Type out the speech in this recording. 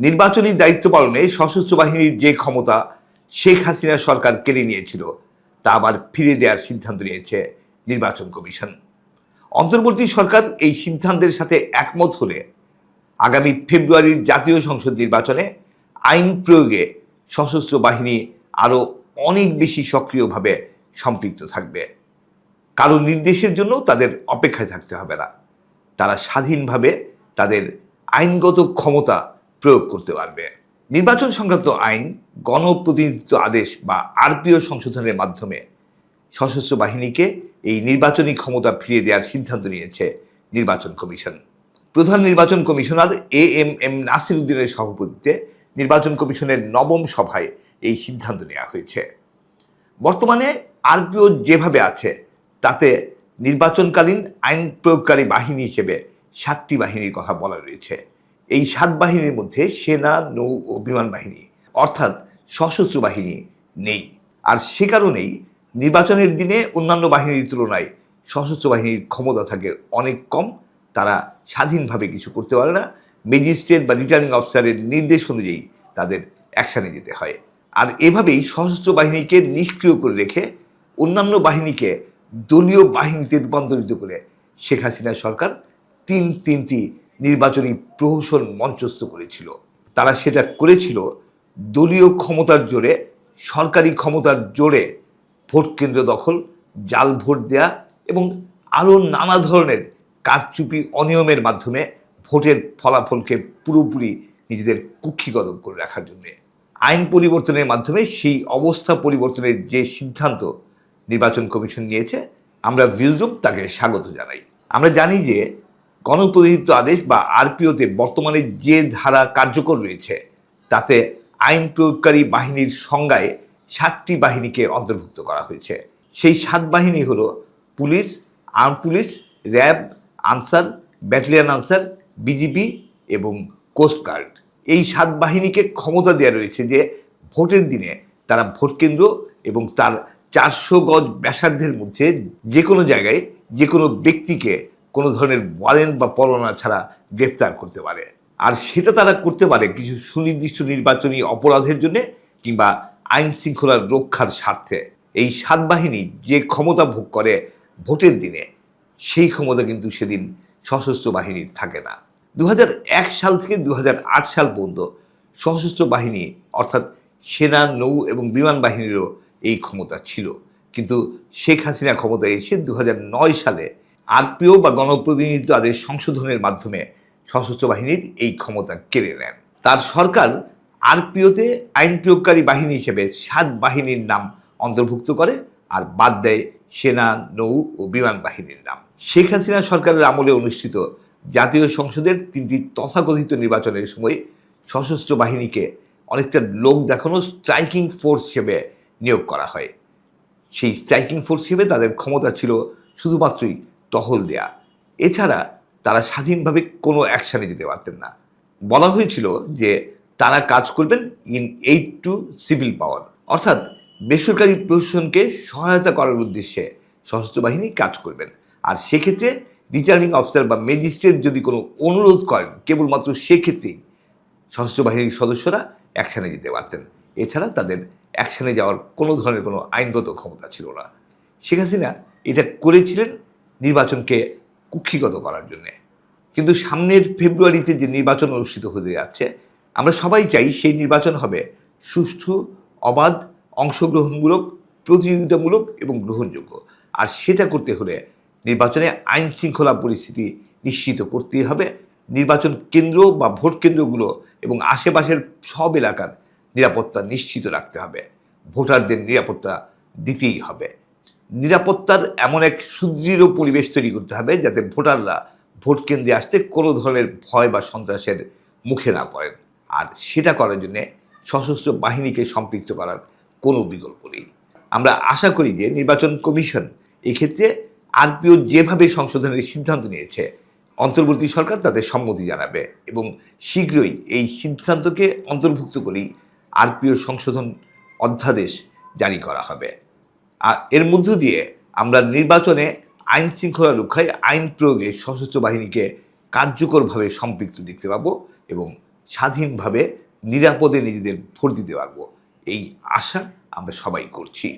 নির্বাচনী দায়িত্ব পালনে সশস্ত্র বাহিনীর যে ক্ষমতা, শেখ হাসিনা সরকার কেড়ে নিয়েছিল, তা আবার ফিরে দেওয়ার সিদ্ধান্ত নিয়েছে নির্বাচন কমিশন। অন্তর্বর্তী সরকার এই সিদ্ধান্তের সাথে একমত হলে আগামী ফেব্রুয়ারির জাতীয় সংসদ নির্বাচনে আইন প্রয়োগে সশস্ত্র বাহিনী আরও অনেক বেশি সক্রিয়ভাবে সম্পৃক্ত থাকবে। কারও নির্দেশের জন্য তাদের অপেক্ষায় থাকতে হবে না। তারা স্বাধীনভাবে তাদের আইনগত ক্ষমতা প্রয়োগ করতে পারবে। নির্বাচন সংক্রান্ত আইন, গণপ্রতিনিধিত্ব আদেশ বা আরপিও সংশোধনের মাধ্যমে সশস্ত্র বাহিনীকে এই নির্বাচনী ক্ষমতা ফিরিয়ে দেওয়ার সিদ্ধান্ত নিয়েছে নির্বাচন কমিশন। প্রধান নির্বাচন commissioner A M M Nasir উদ্দিনের সভাপতিত্বে নির্বাচন কমিশনের নবম সভায় এই সিদ্ধান্ত নেওয়া হয়েছে। বর্তমানে আরপিও যেভাবে আছে, তাতে নির্বাচনকালীন আইন প্রয়োগকারী বাহিনী হিসেবে সাতটি বাহিনীর কথা বলা রয়েছে। এই সাত বাহিনীর মধ্যে সেনা, নৌ ও বিমান বাহিনী, অর্থাৎ সশস্ত্র বাহিনী নেই। আর সে কারণেই নির্বাচনের দিনে অন্যান্য বাহিনীর তুলনায় সশস্ত্র বাহিনীর ক্ষমতা থাকে অনেক কম। তারা স্বাধীনভাবে কিছু করতে পারে না। ম্যাজিস্ট্রেট বা রিটার্নিং অফিসারের নির্দেশ অনুযায়ী তাদের অ্যাকশানে যেতে হয়। আর এভাবেই সশস্ত্র বাহিনীকে নিষ্ক্রিয় করে রেখে অন্যান্য বাহিনীকে দলীয় বাহিনীতে রূপান্তরিত করে শেখ হাসিনা সরকার তিন তিনটি নির্বাচনী প্রহসন মঞ্চস্থ করেছিল। তারা সেটা করেছিল দলীয় ক্ষমতার জোরে, সরকারি ক্ষমতার জোরে ভোট কেন্দ্র দখল, জাল ভোট দেয়া এবং আরও নানা ধরনের কারচুপি অনিয়মের মাধ্যমে ভোটের ফলাফলকে পুরোপুরি নিজেদের কুক্ষিগত করে রাখার জন্যে। আইন পরিবর্তনের মাধ্যমে সেই অবস্থা পরিবর্তনের যে সিদ্ধান্ত নির্বাচন কমিশন নিয়েছে, আমরা ভিউজরুম তাকে স্বাগত জানাই। আমরা জানি যে গণপ্রতিনিধিত্ব আদেশ বা আরপিওতে বর্তমানে যে ধারা কার্যকর রয়েছে, তাতে আইন প্রয়োগকারী বাহিনীর সংজ্ঞায় সাতটি বাহিনীকে অন্তর্ভুক্ত করা হয়েছে। সেই সাত বাহিনী হলো police, arm police, RAB, Ansar, battalion Ansar, BGB এবং কোস্টগার্ড এই সাত বাহিনীকে ক্ষমতা দেওয়া রয়েছে যে ভোটের দিনে তারা ভোট কেন্দ্র এবং তার চারশো গজ ব্যাসার্ধের মধ্যে যে কোনো জায়গায় যে কোনো ব্যক্তিকে কোনো ধরনের ওয়ারেন্ট বা পরোয়ানা ছাড়া গ্রেফতার করতে পারে। আর সেটা তারা করতে পারে কিছু সুনির্দিষ্ট নির্বাচনী অপরাধের জন্য কিংবা আইন শৃঙ্খলার রক্ষার স্বার্থে। এই সাত বাহিনী যে ক্ষমতা ভোগ করে ভোটের দিনে, সেই ক্ষমতা কিন্তু সেদিন সশস্ত্র বাহিনীর থাকে না। দু হাজার এক সাল থেকে দু হাজার আট সাল পর্যন্ত সশস্ত্র বাহিনী অর্থাৎ সেনা, নৌ এবং বিমান বাহিনীরও এই ক্ষমতা ছিল। কিন্তু শেখ হাসিনা ক্ষমতায় এসে দু হাজার নয় সালে আরপিও বা গণপ্রতিনিধিত্ব আদেশ সংশোধনের মাধ্যমে সশস্ত্র বাহিনীর এই ক্ষমতা কেড়ে নেন। তার সরকার আরপিওতে আইন প্রয়োগকারী বাহিনী হিসেবে সাত বাহিনীর নাম অন্তর্ভুক্ত করে আর বাদ দেয় সেনা, নৌ ও বিমান বাহিনীর নাম। শেখ হাসিনা সরকারের আমলে অনুষ্ঠিত জাতীয় সংসদের তিনটি তথাকথিত নির্বাচনের সময় সশস্ত্র বাহিনীকে অনেকটা লোক দেখানো স্ট্রাইকিং ফোর্স হিসেবে নিয়োগ করা হয়। সেই স্ট্রাইকিং ফোর্স হিসেবে তাদের ক্ষমতা ছিল শুধুমাত্রই টহল দেয়া। এছাড়া তারা স্বাধীনভাবে কোনো অ্যাকশানে যেতে পারতেন না। বলা হয়েছিল যে তারা কাজ করবেন in aid to civil power অর্থাৎ বেসরকারি প্রশাসনকে সহায়তা করার উদ্দেশ্যে সশস্ত্র বাহিনী কাজ করবেন। আর সেক্ষেত্রে রিটার্নিং অফিসার বা ম্যাজিস্ট্রেট যদি কোনো অনুরোধ করেন, কেবলমাত্র সেক্ষেত্রেই সশস্ত্র বাহিনীর সদস্যরা অ্যাকশানে যেতে পারতেন। এছাড়া তাদের অ্যাকশানে যাওয়ার কোনো ধরনের কোনো আইনগত ক্ষমতা ছিল না। শেখ হাসিনা এটা করেছিলেন নির্বাচনকে কুক্ষিগত করার জন্যে। কিন্তু সামনের ফেব্রুয়ারিতে যে নির্বাচন অনুষ্ঠিত হতে যাচ্ছে, আমরা সবাই চাই সেই নির্বাচন হবে সুষ্ঠু, অবাধ, অংশগ্রহণমূলক, প্রতিযোগিতামূলক এবং গ্রহণযোগ্য। আর সেটা করতে হলে নির্বাচনে আইন শৃঙ্খলা পরিস্থিতি নিশ্চিত করতেই হবে। নির্বাচন কেন্দ্র বা ভোট কেন্দ্রগুলো এবং আশেপাশের সব এলাকার নিরাপত্তা নিশ্চিত রাখতে হবে। ভোটারদের নিরাপত্তা দিতেই হবে। নিরাপত্তার এমন এক সুদৃঢ় পরিবেশ তৈরি করতে হবে যাতে ভোটাররা ভোট কেন্দ্রে আসতে কোনো ধরনের ভয় বা সন্ত্রাসের মুখে না পড়েন। আর সেটা করার জন্যে সশস্ত্র বাহিনীকে সম্পৃক্ত করার কোনো বিকল্প নেই। আমরা আশা করি যে নির্বাচন কমিশন এক্ষেত্রে আরপিও যেভাবে সংশোধনের সিদ্ধান্ত নিয়েছে, অন্তর্বর্তী সরকার তাদের সম্মতি জানাবে এবং শীঘ্রই এই সিদ্ধান্তকে অন্তর্ভুক্ত করেই আরপিও সংশোধন অধ্যাদেশ জারি করা হবে। আর এর মধ্য দিয়ে আমরা নির্বাচনে আইন শৃঙ্খলা রক্ষায় আইন প্রয়োগে সশস্ত্র বাহিনীকে কার্যকরভাবে সম্পৃক্ত দেখতে পাবো এবং স্বাধীনভাবে নিরাপদে নিজেদের ভোট দিতে পারব। এই আশা আমরা সবাই করছি।